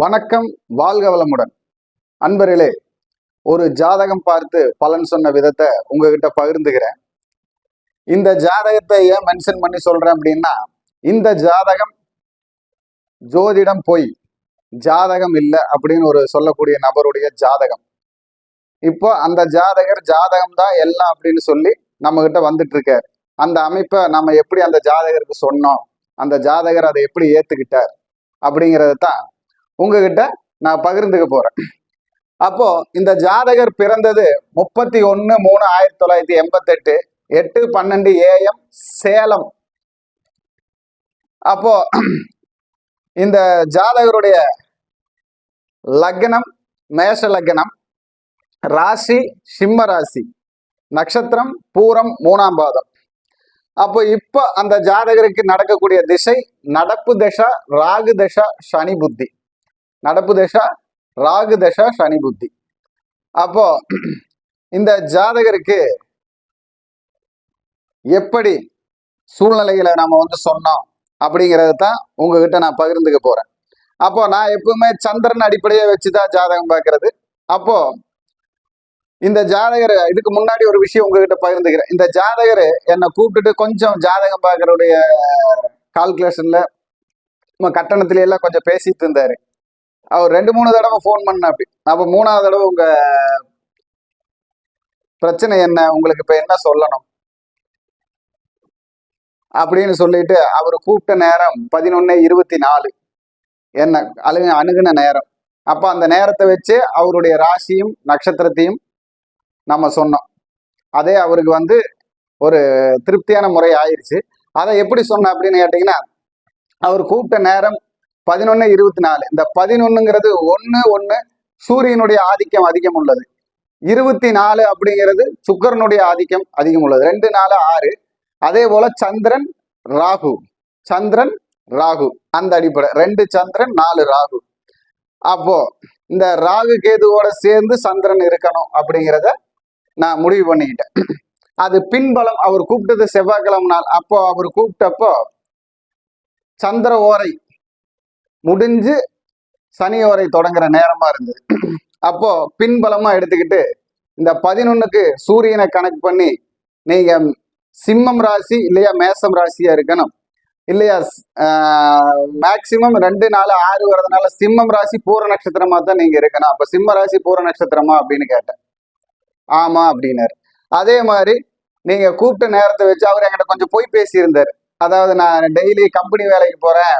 வணக்கம் வாழ்க வளமுடன். அன்பர்களே ஒரு ஜாதகம் பார்த்து பலன் சொன்ன விதத்தை உங்ககிட்ட பகிர்ந்துக்கிறேன். இந்த ஜாதகத்தை ஏன் மென்ஷன் பண்ணி சொல்றேன் அப்படின்னா இந்த ஜாதகம் ஜோதிடம் பொய் ஜாதகம் இல்லை அப்படின்னு ஒரு சொல்லக்கூடிய நபருடைய ஜாதகம். இப்போ அந்த ஜாதகர் ஜாதகம் தான் எல்லாம் அப்படின்னு சொல்லி நம்ம கிட்ட வந்துட்டு இருக்காரு அந்த அமைப்பை நம்ம எப்படி அந்த ஜாதகருக்கு சொன்னோம் அந்த ஜாதகர் அதை எப்படி ஏத்துக்கிட்டார் அப்படிங்கிறது தான் உங்ககிட்ட நான் பகிர்ந்துக்க போறேன். அப்போ இந்த ஜாதகர் பிறந்தது முப்பத்தி ஒன்னு மூணு ஆயிரத்தி தொள்ளாயிரத்தி எண்பத்தெட்டு எட்டு பன்னெண்டு ஏஎம் சேலம். அப்போ இந்த ஜாதகருடைய லக்னம் மேஷ லக்னம் ராசி சிம்ம ராசி நட்சத்திரம் பூரம் மூணாம் பாதம். அப்போ இப்போ அந்த ஜாதகருக்கு நடக்கக்கூடிய திசை நடப்பு தசா ராகு தசா சனி புத்தி. நடப்பு தசா ராகு தசா சனி புத்தி. அப்போ இந்த ஜாதகருக்கு எப்படி சூழ்நிலைகளை நாம வந்து சொன்னோம் அப்படிங்கிறது தான் உங்ககிட்ட நான் பகிர்ந்துக்க போறேன். அப்போ நான் எப்பவுமே சந்திரன் அடிப்படையை வச்சுதான் ஜாதகம் பார்க்கறது. அப்போ இந்த ஜாதகர் இதுக்கு முன்னாடி ஒரு விஷயம் உங்ககிட்ட பகிர்ந்துக்கிறேன். இந்த ஜாதகர் என்னை கூப்பிட்டுட்டு கொஞ்சம் ஜாதகம் பார்க்கறவுடைய கால்குலேஷன்ல நம்ம கட்டணத்துல எல்லாம் கொஞ்சம் பேசிட்டு இருந்தாரு. அவர் ரெண்டு மூணு தடவை ஃபோன் பண்ண அப்படி. அப்போ மூணாவது தடவை உங்க பிரச்சனை என்ன? உங்களுக்கு இப்ப என்ன சொல்லணும்? அப்படின்னு சொல்லிட்டு அவர் கூப்பிட்ட நேரம் பதினொன்னு இருபத்தி நாலு. என்ன அழுக அணுகுன நேரம். அப்ப அந்த நேரத்தை வச்சு அவருடைய ராசியும் நட்சத்திரத்தையும் நம்ம சொன்னோம். அதே அவருக்கு வந்து ஒரு திருப்தியான முறை ஆயிடுச்சு அதை எப்படி சொன்ன அப்படின்னு கேட்டிங்கன்னா அவர் கூப்பிட்ட நேரம் பதினொன்னு இருபத்தி நாலு. இந்த பதினொன்னுங்கிறது ஒன்று ஒன்று சூரியனுடைய ஆதிக்கம் அதிகம் உள்ளது. இருபத்தி நாலு அப்படிங்கிறது சுக்கரனுடைய ஆதிக்கம் அதிகம் உள்ளது. ரெண்டு நாலு ஆறு. அதே போல சந்திரன் ராகு. சந்திரன் ராகு. அந்த அடிப்படை. ரெண்டு சந்திரன் நாலு ராகு. அப்போ இந்த ராகு கேதுவோட சேர்ந்து சந்திரன் இருக்கணும் அப்படிங்கிறத நான் முடிவு பண்ணிக்கிட்டேன். அது பின்பலம். அவர் கூப்பிட்டது செவ்வாய்க்கிழமை நாள். அப்போ அவர் கூப்பிட்டப்போ சந்திர ஓரை முடிஞ்சு சனி தொடங்குற நேரமா இருந்தது அப்போ பின்பலமா எடுத்துக்கிட்டு இந்த பதினொன்னுக்கு சூரியனை கணக்கு பண்ணி நீங்க சிம்மம் ராசி இல்லையா மேசம் ராசியா இருக்கணும். இல்லையா மேக்சிமம் ரெண்டு நாலு ஆறு வரதுனால சிம்மம் ராசி பூர நட்சத்திரமா தான் நீங்க இருக்கணும். அப்ப சிம்ம ராசி பூர நட்சத்திரமா அப்படின்னு கேட்டேன். ஆமா அப்படின்னாரு. அதே மாதிரி நீங்க கூப்பிட்ட நேரத்தை வச்சு அவர் என்கிட்ட கொஞ்சம் போய் பேசியிருந்தார். அதாவது நான் டெய்லி கம்பெனி வேலைக்கு போறேன்.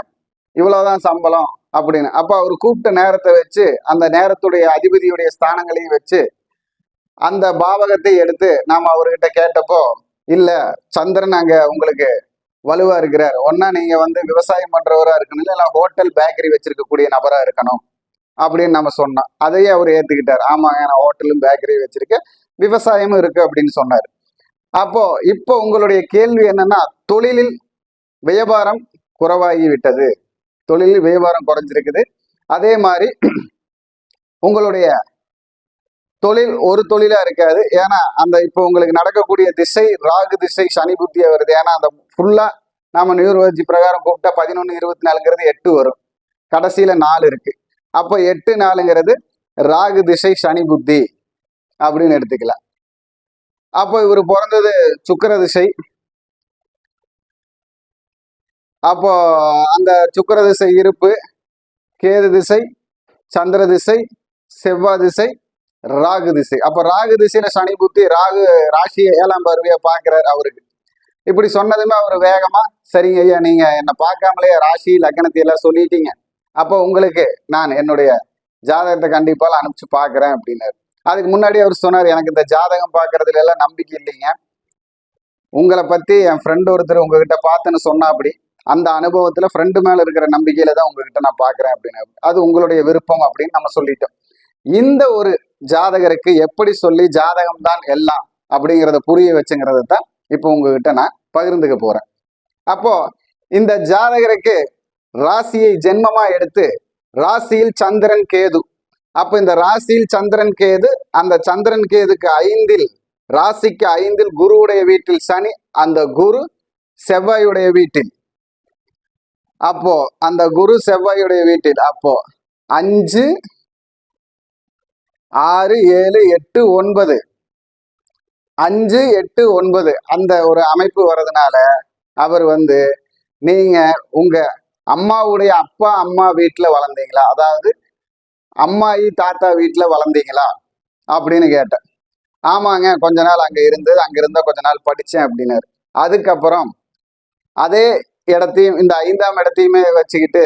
இவ்வளவுதான் சம்பளம் அப்படின்னு. அப்ப அவர் கூப்பிட்ட நேரத்தை வச்சு அந்த நேரத்துடைய அதிபதியுடைய ஸ்தானங்களையும் வச்சு அந்த பாவகத்தை எடுத்து நாம அவர்கிட்ட கேட்டப்போ இல்ல சந்திரன் அங்க உங்களுக்கு வலுவா இருக்கிறார். ஒன்னா நீங்க வந்து விவசாயம் பண்றவரா இருக்கணும் இல்ல ஹோட்டல் பேக்கரி வச்சிருக்கக்கூடிய நபரா இருக்கணும் அப்படின்னு நம்ம சொன்னோம். அதையே அவர் ஏத்துக்கிட்டார். ஆமாங்க நான் ஹோட்டலும் பேக்கரியும் வச்சிருக்கேன். விவசாயமும் இருக்கு அப்படின்னு சொன்னார். அப்போ இப்போ உங்களுடைய கேள்வி என்னன்னா தொழிலில் வியாபாரம் குறைவாகி விட்டது. தொழில் வியாபாரம் குறைஞ்சிருக்குது. அதே மாதிரி உங்களுடைய தொழில் ஒரு தொழிலா இருக்காது. ஏன்னா அந்த இப்போ உங்களுக்கு நடக்கக்கூடிய திசை ராகு திசை சனி புத்தியா வருது. ஏன்னா அந்த ஃபுல்லா நாம நியூரோலஜி பிரகாரம் கூப்பிட்டா பதினொன்று இருபத்தி நாலுங்கிறது எட்டு வரும். கடைசியில நாலு இருக்கு. அப்போ எட்டு நாலுங்கிறது ராகு திசை சனி புத்தி அப்படின்னு எடுத்துக்கலாம். அப்போ இவர் பிறந்தது சுக்கிர திசை அப்போ அந்த சுக்கர திசை இருப்பு கேது திசை சந்திர திசை செவ்வாய் திசை ராகு திசை. அப்போ ராகு திசையில சனி புத்தி ராகு ராசியை ஏழாம் பார்வையை பார்க்குறாரு அவருக்கு. இப்படி சொன்னதுமே அவர் வேகமா சரிங்க ஐயா நீங்க என்னை பார்க்காமலே ராசி லக்னத்தை எல்லாம் சொல்லிட்டீங்க. அப்போ உங்களுக்கு நான் என்னுடைய ஜாதகத்தை கண்டிப்பாக அனுப்பிச்சு பார்க்குறேன் அப்படின்னாரு. அதுக்கு முன்னாடி அவர் சொன்னார் எனக்கு இந்த ஜாதகம் பார்க்கறதுல எல்லாம் நம்பிக்கை இல்லைங்க. உங்களை பத்தி என் ஃப்ரெண்டு ஒருத்தர் உங்ககிட்ட பார்த்துன்னு சொன்னா அப்படி அந்த அனுபவத்துல ஃப்ரெண்டு மேல இருக்கிற நம்பிக்கையில தான் உங்ககிட்ட நான் பார்க்குறேன் அப்படின்னு. அது உங்களுடைய விருப்பம் அப்படின்னு நம்ம சொல்லிட்டோம். இந்த ஒரு ஜாதகருக்கு எப்படி சொல்லி ஜாதகம் தான் எல்லாம் அப்படிங்கிறத புரிய வச்சுங்கிறத தான் இப்போ உங்ககிட்ட நான் பகிர்ந்துக்க போறேன். அப்போ இந்த ஜாதகருக்கு ராசியை ஜென்மமா எடுத்து ராசியில் சந்திரன் கேது. அப்ப இந்த ராசியில் சந்திரன் கேது அந்த சந்திரன் கேதுக்கு ஐந்தில் ராசிக்கு ஐந்தில் குருவுடைய வீட்டில் சனி அந்த குரு செவ்வாயுடைய வீட்டில். அப்போ அந்த குரு செவ்வாயுடைய வீட்டில் அப்போ அஞ்சு ஆறு ஏழு எட்டு ஒன்பது. அஞ்சு எட்டு ஒன்பது. அந்த ஒரு அமைப்பு வர்றதுனால அவர் வந்து நீங்க உங்க அம்மாவுடைய அப்பா அம்மா வீட்டில் வளர்ந்தீங்களா? அதாவது அம்மாயி தாத்தா வீட்டில் வளர்ந்தீங்களா? அப்படின்னு கேட்டேன். ஆமாங்க கொஞ்ச நாள் அங்கே இருந்து அங்கே இருந்தால் கொஞ்ச நாள் படித்தேன் அப்படின்னாரு. அதுக்கப்புறம் அதே இடத்தையும் இந்த ஐந்தாம் இடத்தையுமே வச்சுக்கிட்டு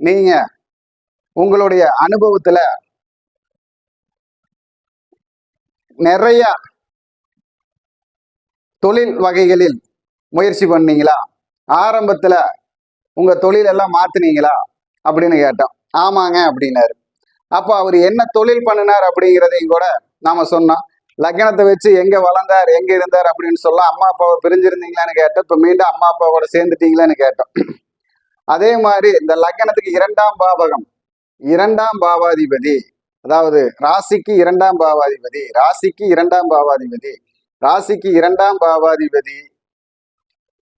நீங்க உங்களுடைய அனுபவத்துல நிறைய தொழில் வகைகளில் முயற்சி பண்ணீங்களா? ஆரம்பத்துல உங்க தொழில் எல்லாம் மாத்துனீங்களா? அப்படின்னு கேட்டோம். ஆமாங்க அப்படின்னாரு. அப்போ அவர் என்ன தொழில் பண்ணினார் அப்படிங்கிறதையும் கூட நாம சொன்னோம். லக்னத்தை வச்சு எங்க வளர்ந்தார் எங்க இருந்தார் அப்படின்னு சொல்ல அம்மா அப்பாவை பிரிஞ்சிருந்தீங்களான்னு கேட்டோம் இப்போ மீண்டும் அம்மா அப்பாவோட சேர்ந்துட்டீங்களான்னு கேட்டோம் அதே மாதிரி இந்த லக்னத்துக்கு இரண்டாம் பாவகம் இரண்டாம் பாவாதிபதி அதாவது ராசிக்கு இரண்டாம் பாவாதிபதி ராசிக்கு இரண்டாம் பாவாதிபதி ராசிக்கு இரண்டாம் பாவாதிபதி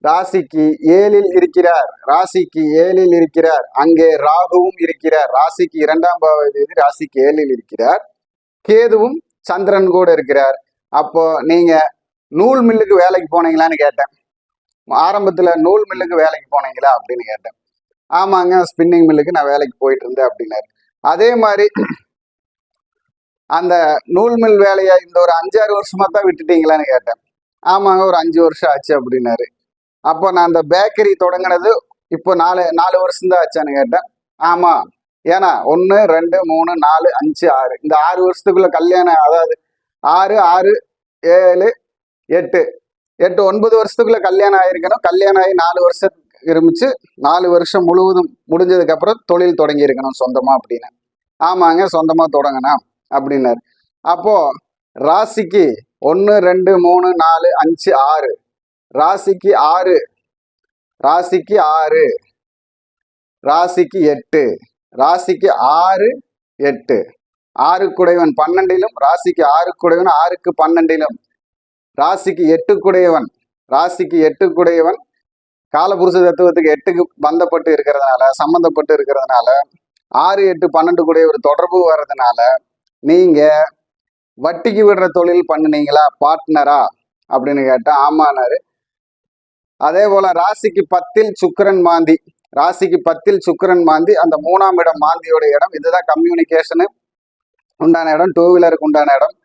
ராசிக்கு ஏழில் இருக்கிறார் ராசிக்கு ஏழில் இருக்கிறார் அங்கே ராகுவும் இருக்கிறார் ராசிக்கு இரண்டாம் பாவாதிபதி ராசிக்கு ஏழில் இருக்கிறார் கேதுவும் சந்திரன் கூட இருக்கிறார். அப்போ நீங்க நூல் மில்லுக்கு வேலைக்கு போனீங்களான்னு கேட்டேன். ஆரம்பத்துல நூல் மில்லுக்கு வேலைக்கு போனீங்களா அப்படின்னு கேட்டேன். ஆமாங்க ஸ்பின்னிங் மில்லுக்கு நான் வேலைக்கு போயிட்டு இருந்தேன் அப்படின்னாரு. அதே மாதிரி அந்த நூல் மில் வேலையை இந்த ஒரு அஞ்சாறு வருஷமா தான் விட்டுட்டீங்களான்னு கேட்டேன். ஆமாங்க ஒரு அஞ்சு வருஷம் ஆச்சு அப்படின்னாரு. அப்போ நான் அந்த பேக்கரி தொடங்கினது இப்போ நாலு நாலு வருஷம் தான் ஆச்சான்னு கேட்டேன். ஆமா ஏன்னா ஒன்று ரெண்டு மூணு நாலு அஞ்சு ஆறு. இந்த ஆறு வருஷத்துக்குள்ள கல்யாணம் அதாவது ஆறு ஆறு ஏழு எட்டு. எட்டு ஒன்பது வருஷத்துக்குள்ள கல்யாணம் ஆகிருக்கணும் கல்யாணம் ஆகி நாலு வருஷத்துக்கு இருந்துச்சு. நாலு வருஷம் முழுவதும் முடிஞ்சதுக்கு அப்புறம் தொழில் தொடங்கி இருக்கணும் சொந்தமா அப்படின்னு. ஆமாங்க சொந்தமா தொடங்கணும் அப்படின்னாரு. அப்போ ராசிக்கு ஒன்று ரெண்டு மூணு நாலு அஞ்சு ஆறு. ராசிக்கு ஆறு. ராசிக்கு ஆறு. ராசிக்கு எட்டு. ராசிக்கு ஆறு எட்டு. ஆறு குடைவன் பன்னெண்டிலும் ராசிக்கு ஆறு குடைவன் ஆறுக்கு பன்னெண்டிலும். ராசிக்கு எட்டு குடையவன் ராசிக்கு எட்டு குடையவன் காலபுருஷ தத்துவத்துக்கு எட்டுக்கு பந்தப்பட்டு இருக்கிறதுனால சம்பந்தப்பட்டு இருக்கிறதுனால ஆறு எட்டு பன்னெண்டு கூட ஒரு தொடர்பு வர்றதுனால நீங்க வட்டிக்கு விடுற தொழில் பண்ணுனீங்களா பார்ட்னரா? அப்படின்னு கேட்டா ஆமானாரு. அதே போல ராசிக்கு பத்தில் சுக்கரன் மாந்தி ராசிக்கு பத்தில் சுக்கிரன் மாந்தி அந்த மூணாம் இடம் மாந்தியோட இடம். இதுதான் கம்யூனிகேஷனு உண்டான இடம். டூ வீலருக்கு உண்டான இடம்.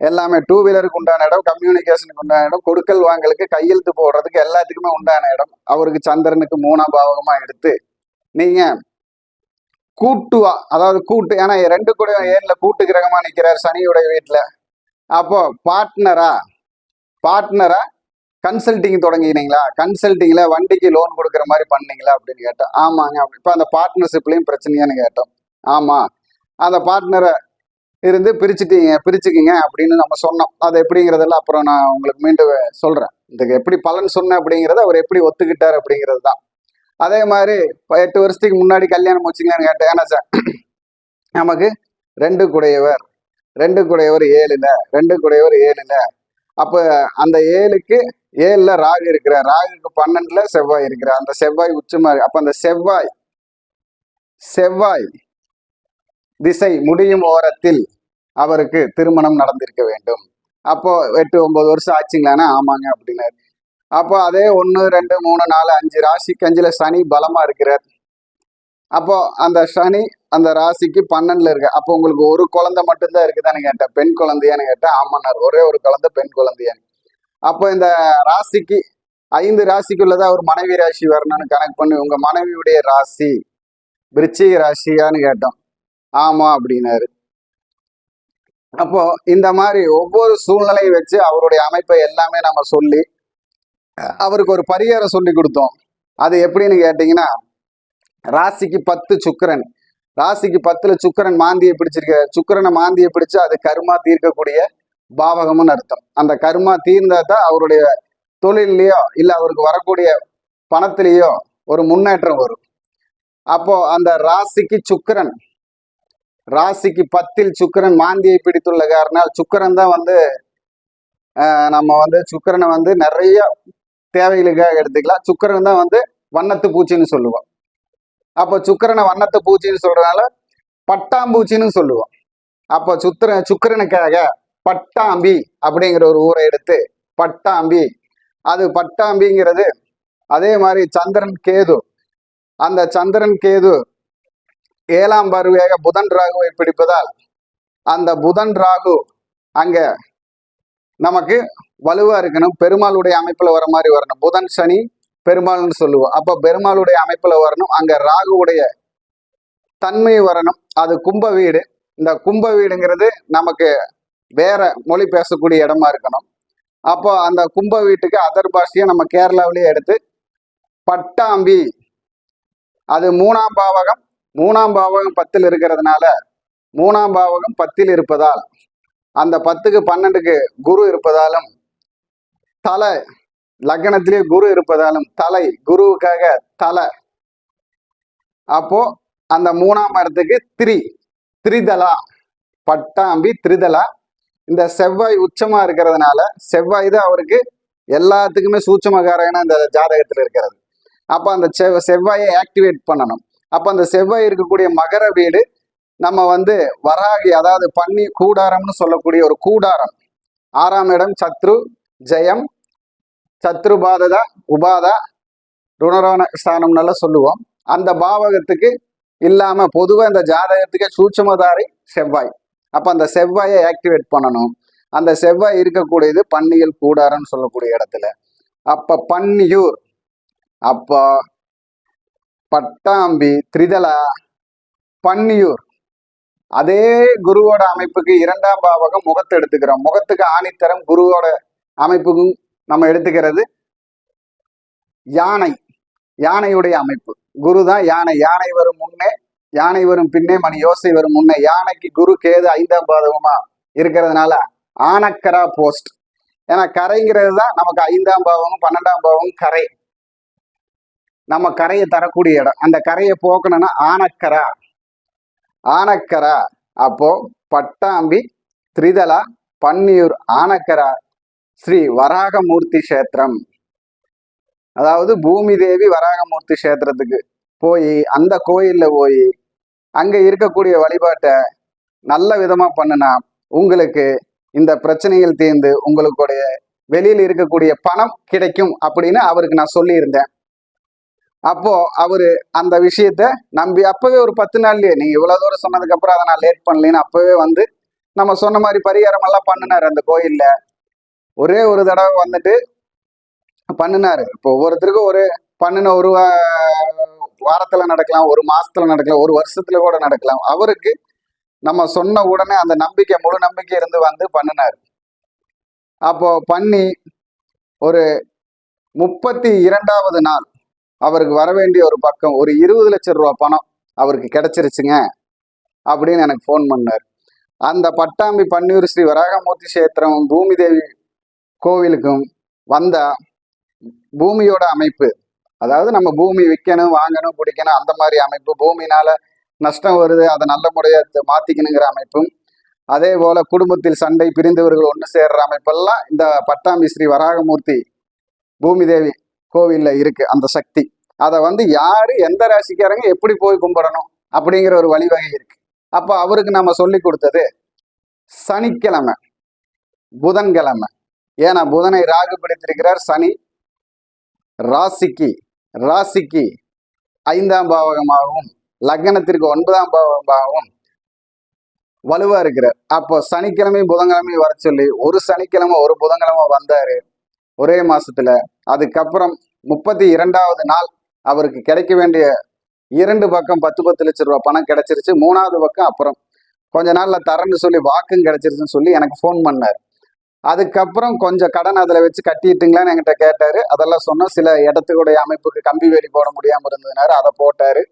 எல்லாமே டூ வீலருக்கு உண்டான இடம். கம்யூனிகேஷனுக்கு உண்டான இடம். கொடுக்கல் வாங்கலுக்கு கையெழுத்து போடுறதுக்கு எல்லாத்துக்குமே உண்டான இடம். அவருக்கு சந்திரனுக்கு மூணாம் பாவகமா எடுத்து நீங்க கூட்டுவா அதாவது கூட்டு ஏன்னா ரெண்டு கூட ஏன்ல கூட்டு கிரகமா நிற்கிறார் சனியுடைய வீட்டுல அப்போ பார்ட்னரா பார்ட்னரா கன்சல்டிங் தொடங்கினீங்களா? கன்சல்டிங்ல வண்டிக்கு லோன் கொடுக்குற மாதிரி பண்ணீங்களா அப்படின்னு கேட்டேன். ஆமாங்க. அப்படி இப்போ அந்த பார்ட்னர்ஷிப்லேயும் பிரச்சனையான்னு கேட்டோம். ஆமா. அந்த பார்ட்னரை இருந்து பிரிச்சுட்டீங்க பிரிச்சுக்கிங்க அப்படின்னு நம்ம சொன்னோம். அது எப்படிங்கிறதெல்லாம் அப்புறம் நான் உங்களுக்கு மீண்டும் சொல்றேன். இதுக்கு எப்படி பலன் சொன்னேன் அப்படிங்கிறத அவர் எப்படி ஒத்துக்கிட்டார் அப்படிங்கிறது தான். அதே மாதிரி இப்போ எட்டு வருஷத்துக்கு முன்னாடி கல்யாணம் வச்சுங்கன்னு கேட்டேன். ஏன்னா சார் நமக்கு ரெண்டு குடையவர் ரெண்டு குடையவர் ஏழுல ரெண்டு குடையவர் ஏழுல. அப்போ அந்த ஏழுக்கு ஏழுல ராகு இருக்கிற ராகுக்கு பன்னெண்டுல செவ்வாய் இருக்கிறார். அந்த செவ்வாய் உச்சமா இருக்கு அப்ப அந்த செவ்வாய் செவ்வாய் திசை முடியும் ஓரத்தில் அவருக்கு திருமணம் நடந்திருக்க வேண்டும். அப்போ எட்டு ஒன்பது வருஷம் ஆச்சுங்களான்னா ஆமாங்க அப்படின்னாரு. அப்போ அதே ஒன்று ரெண்டு மூணு நாலு அஞ்சு ராசிக்கு அஞ்சுல சனி பலமா இருக்கிறார். அப்போ அந்த சனி அந்த ராசிக்கு பன்னெண்டுல இருக்கு அப்போ உங்களுக்கு ஒரு குழந்தை மட்டும்தான் இருக்குதான்னு கேட்டேன். பெண் குழந்தையான்னு கேட்டேன். ஆமாண்ணார் ஒரே ஒரு குழந்தை பெண் குழந்தையான்னு அப்போ இந்த ராசிக்கு ஐந்து ராசிக்குள்ளதான் ஒரு மனைவி ராசி வரணும்னு கணக்கு பண்ணி உங்க மனைவியுடைய ராசி விருச்சிக ராசியான்னு கேட்டோம். ஆமா அப்படின்னாரு. அப்போ இந்த மாதிரி ஒவ்வொரு சூழ்நிலையை வச்சு அவருடைய அமைப்பை எல்லாமே நம்ம சொல்லி அவருக்கு ஒரு பரிகாரம் சொல்லி கொடுத்தோம். அது எப்படின்னு கேட்டீங்கன்னா ராசிக்கு பத்து சுக்கிரன். ராசிக்கு பத்துல சுக்கிரன் மாந்தியை பிடிச்சிருக்க சுக்கிரனை மாந்தியை பிடிச்சு அது கருமா தீர்க்கக்கூடிய பாவகம்னு அர்த்தம். அந்த கருமா தீர்ந்தா தான் அவருடைய தொழிலையோ இல்லை அவருக்கு வரக்கூடிய பணத்திலேயோ ஒரு முன்னேற்றம் வரும். அப்போ அந்த ராசிக்கு சுக்கிரன் ராசிக்கு பத்தில் சுக்கிரன் மாந்தியை பிடித்துள்ள காரணம் சுக்கிரன் தான் வந்து ஆஹ், நம்ம வந்து சுக்கிரனை வந்து நிறைய தேவைகளுக்காக எடுத்துக்கலாம். சுக்கரன் தான் வந்து வண்ணத்து பூச்சின்னு சொல்லுவோம். அப்போ சுக்கிரனை வண்ணத்து பூச்சின்னு சொல்றதுனால பட்டாம்பூச்சின்னு சொல்லுவோம். அப்போ சுத்திர சுக்கிரனுக்காக பட்டாம்பி அப்படிங்கிற ஒரு ஊரை எடுத்து பட்டாம்பி. அது பட்டாம்பிங்கிறது அதே மாதிரி சந்திரன் கேது. அந்த சந்திரன் கேது ஏழாம் பருவியாக புதன் ராகுவை பிடிப்பதால் அந்த புதன் ராகு அங்க நமக்கு வலுவா இருக்கணும். பெருமாளுடைய அமைப்புல வர மாதிரி வரணும். புதன் சனி பெருமாள்னு சொல்லுவோம். அப்ப பெருமாளுடைய அமைப்புல வரணும். அங்க ராகுவுடைய தன்மை வரணும். அது கும்ப வீடு. இந்த கும்ப வீடுங்கிறது நமக்கு வேற மொழி பேசக்கூடிய இடமா இருக்கணும். அப்போ அந்த கும்ப வீட்டுக்கு அதர் பாஷையை நம்ம கேரளாவிலேயே எடுத்து பட்டாம்பி. அது மூணாம் பாவகம் மூணாம் பாவகம் பத்தில் இருக்கிறதுனால மூணாம் பாவகம் பத்தில் இருப்பதால் அந்த பத்துக்கு பன்னெண்டுக்கு குரு இருப்பதாலும் தலை லக்னத்திலே குரு இருப்பதாலும் தலை குருவுக்காக தலை. அப்போ அந்த மூணாம் இடத்துக்கு திரி திரிதலா பட்டாம்பி திரிதலா இந்த செவ்வாய் உச்சமா இருக்கிறதுனால செவ்வாய் தான் அவருக்கு எல்லாத்துக்குமே சூட்சமகாரகனா இந்த ஜாதகத்தில் இருக்கிறது. அப்போ அந்த செவ் செவ்வாயை ஆக்டிவேட் பண்ணணும். அப்போ அந்த செவ்வாய் இருக்கக்கூடிய மகர வீடு நம்ம வந்து வராகி அதாவது பன்னி கூடாரம்னு சொல்லக்கூடிய ஒரு கூடாரம். ஆறாம் இடம் சத்ரு ஜெயம் சத்ரு பாததா உபாதா ருணரோண ஸ்தானம்னால சொல்லுவோம். அந்த பாவகத்துக்கு இல்லாம பொதுவா இந்த ஜாதகத்துக்கு சூட்சமதாரி செவ்வாய். அப்போ அந்த செவ்வாயை ஆக்டிவேட் பண்ணணும். அந்த செவ்வாய் இருக்கக்கூடியது பன்னியல் கூடாரன்னு சொல்லக்கூடிய இடத்துல. அப்ப பன்னியூர். அப்போ பட்டாம்பி திரிதலா பன்னியூர். அதே குருவோட அமைப்புக்கு இரண்டாம் பாவகம் முகத்தை எடுத்துக்கிறோம். முகத்துக்கு ஆணித்தரம் குருவோட அமைப்புக்கும் நம்ம எடுத்துக்கிறது யானை. யானையுடைய அமைப்பு. குரு தான் யானை. யானை வரும் முன்னே யானை வரும் பின்னே மணி யோசை வரும் முன்னே. யானைக்கு குரு கேது ஐந்தாம் பாதகமா இருக்கிறதுனால ஆனக்கரா போஸ்ட். ஏன்னா கரைங்கிறது தான் நமக்கு ஐந்தாம் பாவமும் பன்னெண்டாம் பாவமும் கரை. நம்ம கரையை தரக்கூடிய இடம். அந்த கரையை போக்கணும்னா ஆனக்கரா. ஆனக்கரா. அப்போ பட்டாம்பி திரிதலா பன்னியூர் ஆனக்கரா ஸ்ரீ வராகமூர்த்தி கஷேத்திரம். அதாவது பூமி தேவி வராகமூர்த்தி கஷேத்திரத்துக்கு போய் அந்த கோயில்ல போய் அங்கே இருக்கக்கூடிய வழிபாட்டை நல்ல விதமாக பண்ணுனா உங்களுக்கு இந்த பிரச்சனைகள் தீர்ந்து உங்களுடைய வெளியில் இருக்கக்கூடிய பணம் கிடைக்கும் அப்படின்னு அவருக்கு நான் சொல்லியிருந்தேன். அப்போ அவரு அந்த விஷயத்த நம்பி அப்பவே ஒரு பத்து நாள்லயே நீங்க இவ்வளவு தூரம் சொன்னதுக்கு அப்புறம் அதை நான் லேட் பண்ணலன்னு அப்பவே வந்து நம்ம சொன்ன மாதிரி பரிகாரம் எல்லாம் பண்ணினாரு அந்த கோயில்ல. ஒரே ஒரு தடவை வந்துட்டு பண்ணினாரு. இப்போ ஒவ்வொருத்தருக்கும் ஒரு பண்ணின ஒரு வாரத்துல நடக்கலாம் ஒரு மாசத்துல நடக்கலாம் ஒரு வருஷத்துல கூட நடக்கலாம். அவருக்கு நம்ம சொன்ன உடனே அந்த நம்பிக்கை முழு நம்பிக்கை இருந்து வந்து பண்ணினார். அப்போ பண்ணி ஒரு முப்பத்தி இரண்டாவது நாள் அவருக்கு வர வேண்டிய ஒரு பக்கம் ஒரு இருபது லட்சம் ரூபா பணம் அவருக்கு கிடைச்சிருச்சுங்க அப்படின்னு எனக்கு ஃபோன் பண்ணார். அந்த பட்டாம்பி பன்னீர் ஸ்ரீ வராகமூர்த்தி சேத்திரம் பூமி தேவி கோவிலுக்கும் வந்தா பூமியோட அமைப்பு அதாவது நம்ம பூமி விற்கணும் வாங்கணும் பிடிக்கணும் அந்த மாதிரி அமைப்பு பூமினால நஷ்டம் வருது அதை நல்ல முறையாக த- மாத்திக்கணுங்கிற அமைப்பும் அதே போல குடும்பத்தில் சண்டை பிரிந்தவர்கள் ஒன்று சேர்ற அமைப்பெல்லாம் இந்த பட்டாம்பி ஸ்ரீ வராகமூர்த்தி பூமி தேவி கோவிலில் இருக்கு அந்த சக்தி. அதை வந்து யாரு எந்த ராசிக்காரங்க எப்படி போய் கும்பிடணும் அப்படிங்கிற ஒரு வழிவகை இருக்கு. அப்போ அவருக்கு நம்ம சொல்லி கொடுத்தது சனிக்கிழமை புதன்கிழமை. ஏன்னா புதனை ராகு பிடித்திருக்கிறார் சனி ராசிக்கு. ராசிக்கு ஐந்தாம் பாவகமாகவும் லக்னத்திற்கு ஒன்பதாம் பாவகமாகவும் வலுவா இருக்கிறார். அப்போ சனிக்கிழமை புதன்கிழமை வர சொல்லி ஒரு சனிக்கிழமை ஒரு புதன்கிழமை வந்தாரு. ஒரே மாசத்துல. அதுக்கப்புறம் முப்பத்தி இரண்டாவது நாள் அவருக்கு கிடைக்க வேண்டிய இரண்டு பக்கம் பத்து பத்து லட்ச ரூபாய் பணம் கிடைச்சிருச்சு. மூணாவது பக்கம் அப்புறம் கொஞ்ச நாள்ல தரேன்னு சொல்லி வாக்கும் கிடைச்சிருச்சுன்னு சொல்லி எனக்கு ஃபோன் பண்ணார். அதுக்கப்புறம் கொஞ்சம் கடன் அதில் வச்சு கட்டிட்டுங்களான்னு என்கிட்ட கேட்டார். அதெல்லாம் சொன்னோம் சில இடத்துக்குடைய அமைப்புக்கு கம்பி வேலி போட முடியாமல் இருந்ததுனாரு அதை போட்டார்.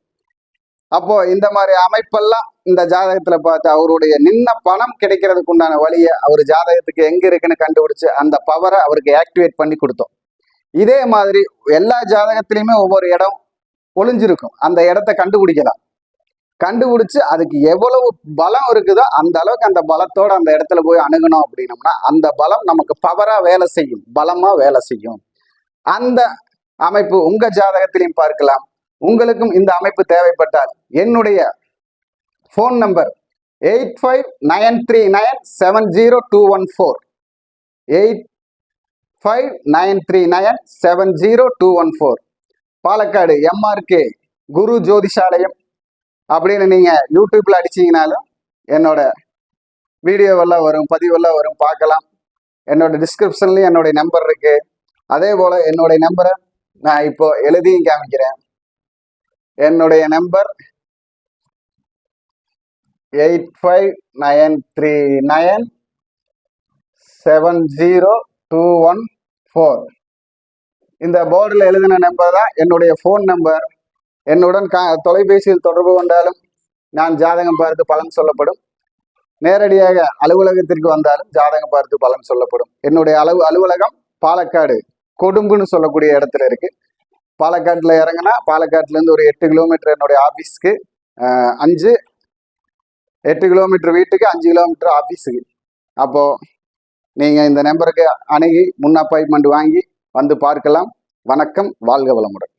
அப்போது இந்த மாதிரி அமைப்பெல்லாம் இந்த ஜாதகத்தில் பார்த்து அவருடைய நின்ன பணம் கிடைக்கிறதுக்கு உண்டான வழியை அவர் ஜாதகத்துக்கு எங்கே இருக்குன்னு கண்டுபிடிச்சு அந்த பவரை அவருக்கு ஆக்டிவேட் பண்ணி கொடுத்தோம். இதே மாதிரி எல்லா ஜாதகத்திலையுமே ஒவ்வொரு இடம் ஒளிஞ்சிருக்கும். அந்த இடத்த கண்டுபிடிக்கலாம். கண்டுபிடிச்சு அதுக்கு எவ்வளவு பலம் இருக்குதோ அந்த அளவுக்கு அந்த பலத்தோட அந்த இடத்துல போய் அணுகணும் அப்படின்னோம்னா அந்த பலம் நமக்கு பவரா வேலை செய்யும். பலமா வேலை செய்யும். அந்த அமைப்பு உங்க ஜாதகத்திலையும் பார்க்கலாம். உங்களுக்கும் இந்த அமைப்பு தேவைப்பட்டால் என்னுடைய phone number eight five nine three nine seven zero two one four eight five nine three nine seven zero two one four Palakkad MRK Guru Jyothishalayam அப்படின்னு நீங்கள் யூடியூப்பில் அடிச்சீங்கனாலும் என்னோட வீடியோவெல்லாம் வரும் பதிவெல்லாம் வரும் பார்க்கலாம். என்னோட டிஸ்கிரிப்ஷன்லேயும் என்னுடைய நம்பர் இருக்கு. அதே போல் என்னுடைய நம்பரை நான் இப்போ எழுதியும் காமிக்கிறேன். என்னுடைய number eight five nine three nine seven zero two one four இந்த போர்டில் எழுதின நம்பர் தான் என்னுடைய ஃபோன் நம்பர் என்னுடன் கா தொலைபேசியில் தொடர்பு கொண்டாலும் நான் ஜாதகம் பார்த்து பலன் சொல்லப்படும். நேரடியாக அலுவலகத்திற்கு வந்தாலும் ஜாதகம் பார்த்து பலன் சொல்லப்படும். என்னுடைய அளவு அலுவலகம் பாலக்காடு கொடும்புன்னு சொல்லக்கூடிய இடத்துல இருக்கு. பாலக்காட்டில் இறங்கினா பாலக்காட்டிலேருந்து ஒரு எட்டு கிலோமீட்டர் என்னுடைய ஆஃபீஸ்க்கு அஞ்சு எட்டு கிலோமீட்டர் வீட்டுக்கு அஞ்சு கிலோமீட்டர் ஆஃபீஸுக்கு அப்போது நீங்கள் இந்த நம்பருக்கு அணுகி முன் அப்பாயின்மெண்ட் வாங்கி வந்து பார்க்கலாம். வணக்கம் வாழ்க வளமுடன்.